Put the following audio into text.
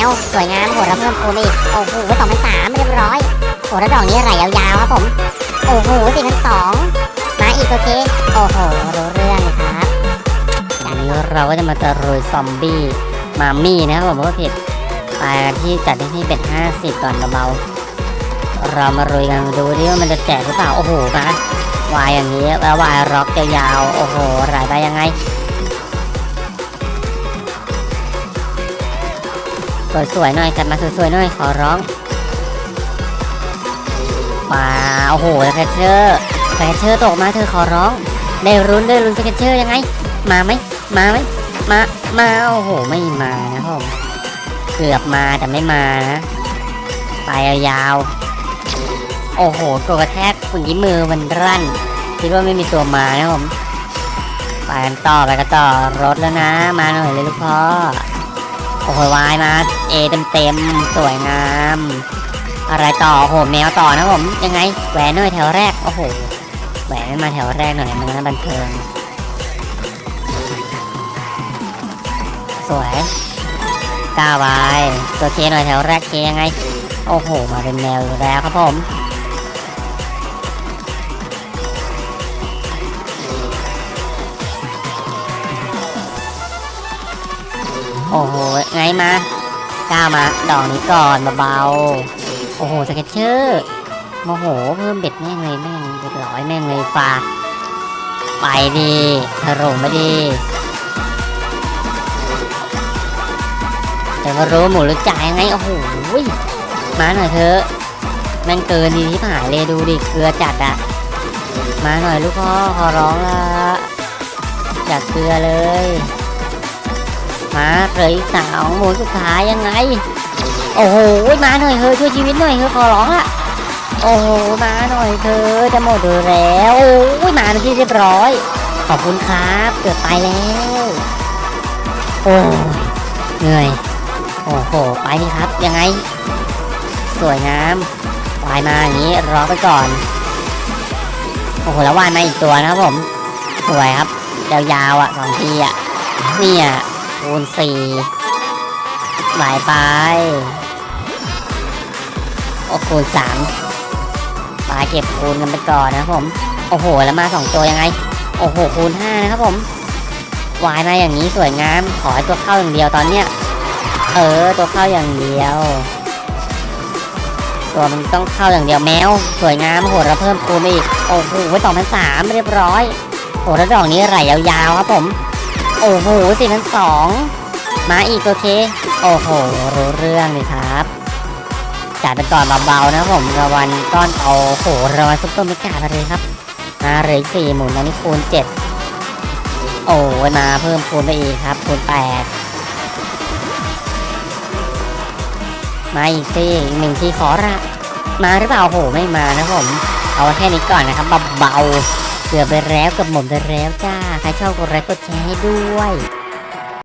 เอ้าสวยงามโหแล้วเพิ่มคูณอีกโอ้โหสองพันสามเรียบร้อยโหแล้วดอกนี้ไหลยาวๆครับผม โอ้โหสี่พันสองมาอีกโอเค โอ้โหรู้เรื่องเลยครับอันนี้เราก็จะมาตะรุยซอมบี้มามี่นะครับผมก็ผิดไปที่จัดที่เป็น50ก่อนเบาๆเรามารุยกันดูดิว่ามันจะแจกหรือเปล่าโอ้โหมาวายอย่างนี้แล้ววายร็อกยาวๆโอ้โหรายได้ยังไง สวยๆหน่อยกันมาสวยๆหน่อยขอร้องมาโอ้โหสเกตเชอร์สเกตเชอร์ตกมาเธอขอร้อง ได้รุนได้รุนสเกตเชอร์ยังไง มาไหมมาไหมมามาโอ้โหไม่มานะผมเกือบมาแต่ไม่มานะไปยาวๆโอ้โหตัวกระแทกคุณยิ้มมือมันรั่นคิดว่าไม่มีตัวมานะผมไปกันต่อไปกันต่อรถแล้วนะ มาหน่อยเลยลูกพ่อ โอ้โหวายมาเอเต็มเต็มๆสวยงาม อะไรต่อโอ้โหแมวต่อนะผมยังไงแหวนหน่อยแถวแรกโอ้โหแหวนไม่มาแถวแรกหน่อยมันน่าบันเทิงสวยก้าวไปตัวเคหน่อยแถวแรกเคยังไง โอ้โห มาเป็นแนวอยู่แล้วครับผม โอ้โห ไงมาก้าวมาดอกนี้ก่อนเบาๆ โอ้โห สเก็ตเชอร์โอ้โห เพิ่มเบ็ดแม่งเลยแม่งเบ็ดร้อยแม่งเลยฝาไปดีถล่มไปดีแต่ก็รู้หมูหรือจ่ายไง โอ้โห มาหน่อยเถอะแม่งเกินดีที่ผ่ายเลยดูดิ เกลือจัดอะมาหน่อยลูกพ่อขอร้องละอยากเกลือเลย มาเลยสาวหมูสุดท้ายยังไง โอ้โหมาหน่อยเถอช่วยชีวิตหน่อยเถอขอร้องละโอ้โหมาหน่อยเธอจะหมดแล้วโอ้ยมาเป็นที่เรียบร้อย ขอบคุณครับเกือบไปแล้วโอ้ยเหนื่อยโอ้โหไปดิครับยังไง สวยงามวายมาอย่างนี้รอไปก่อนโอ้โหแล้ววายมาอีกตัวนะครับผมสวยครับยาวๆอะสองทีอะเนี่ย คูณสี่หลายไปโอ้คูณสามปลาเก็บคูณกันไปก่อนนะครับผม โอ้โห แล้วมาสองตัวยังไง โอ้โห คูณห้านะครับผมวายมาอย่างนี้สวยงาม ขอให้ตัวเข้าอย่างเดียวตอนเนี้ย เออ ตัวเข้าอย่างเดียว ตัวมันต้องเข้าอย่างเดียวแมว สวยงามโหดแล้วเพิ่มคูณไปอีก โอ้โหสองพันสามเรียบร้อยโอ้แล้วดอกนี้ไหลยาวๆครับผม โอ้โหสี่พันสองมาอีกโอเค โอ้โห รู้เรื่องเลยครับจัดไปก่อนเบาๆนะผมรางวัลก้อนโตโอ้โหรางวัลซุปเปอร์มิกาไปเลยครับมาเลยสี่หมุนตอนนี้คูณเจ็ดโอ้มาเพิ่มคูณไปอีกครับ คูณแปดมาอีกสิอีกหนึ่งที่ขอละมาหรือเปล่าโอ้โหไม่มานะผม เอาแค่นี้ก่อนนะครับเบาๆเกือบไปแล้วเกับหมดไปแล้วจ้า ใครชอบกดไลค์กดแชร์ให้ด้วย